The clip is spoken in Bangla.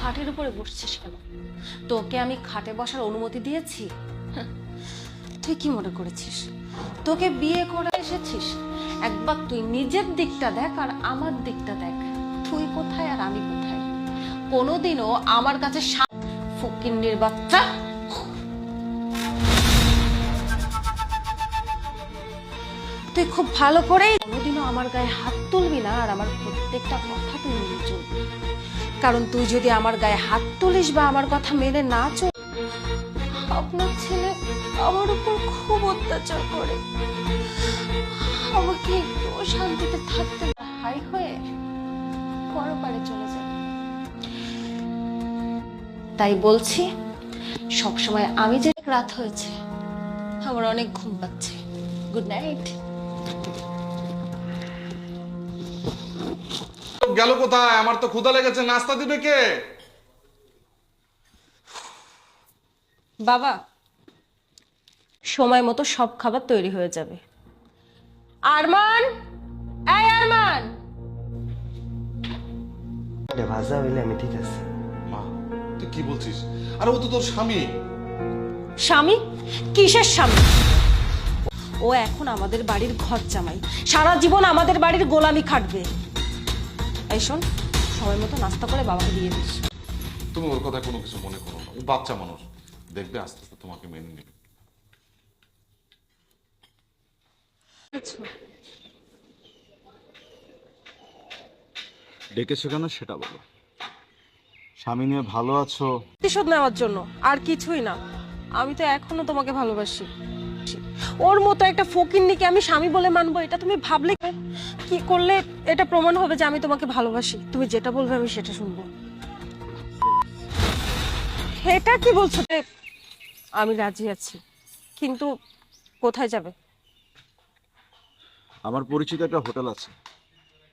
খাটের উপরে বসছিস কেন? তোকে আমি খাটে বসার অনুমতি দিয়েছি? হাহ, তুই কি মনে করেছিস? তোকে বিয়ে করে এসেছিস? একবার তুই নিজের দিকটা দেখ আর আমার দিকটা দেখ। তুই কোথায় আর আমি কোথায়? কোনোদিনও আমার কাছে ফকিন্নির বাচ্চা। তুই খুব ভালো করেই কোনোদিনও আমার গায়ে হাত তুলবি না আর আমার প্রত্যেকটা কথা তুই মেনে চলবি কারণ তুই যদি আমার গায়ে হাত তুলিস বা আমার কথা মেনে না চল আপনার ছেলে আমার উপর খুব অত্যাচার করে। আমাকে একটু শান্তিতে থাকতে হাই হয়ে পরপারে চলে যাবে তাই বলছি, সবসময় আমি যে রাত হয়েছে, আমার অনেক ঘুম পাচ্ছে। গুড নাইট গেল কোথায়? আমার তো ক্ষুধা লেগেছে। নাস্তা দিবে কে? বাবা সময় মতো সব খাবার তৈরি হয়ে যাবে। আরমান! এই আরমান! এটা ভাজা হইলে আমি ঠিক আছে। মা তুই কি বলছিস? আরে ও তো তোর স্বামী। স্বামী? কিসের স্বামী? ও এখন আমাদের বাড়ির ঘর জামাই সারা জীবন আমাদের বাড়ির গোলামি খাটবে। এই শোন সময় মতো নাস্তা করে বাবাকে দিয়ে দিস। তুমি ওর কথা কোনো কিছু মনে করো না। ও বাচ্চা মানুষ। দেখবে আস্তে আস্তে তোমাকে মেনে নেবে। ডেকেছো কেন সেটা বলো। স্বামী নিয়ে ভালো আছো। প্রতিশোধ নেওয়ার জন্য। আর কিছুই না। আমি তো এখনও তোমাকে ভালোবাসি। ওর মতো একটা ফকিন্নিকে আমি স্বামী বলে মানবো, এটা তুমি ভাবলে কি করলে এটা প্রমাণ হবে যে আমি তোমাকে ভালোবাসি? তুমি যেটা বলবে আমি সেটা শুনব। এটা কি বলছো? আমি রাজি আছি, কিন্তু কোথায় যাবে? আমার পরিচিত একটা হোটেল আছে।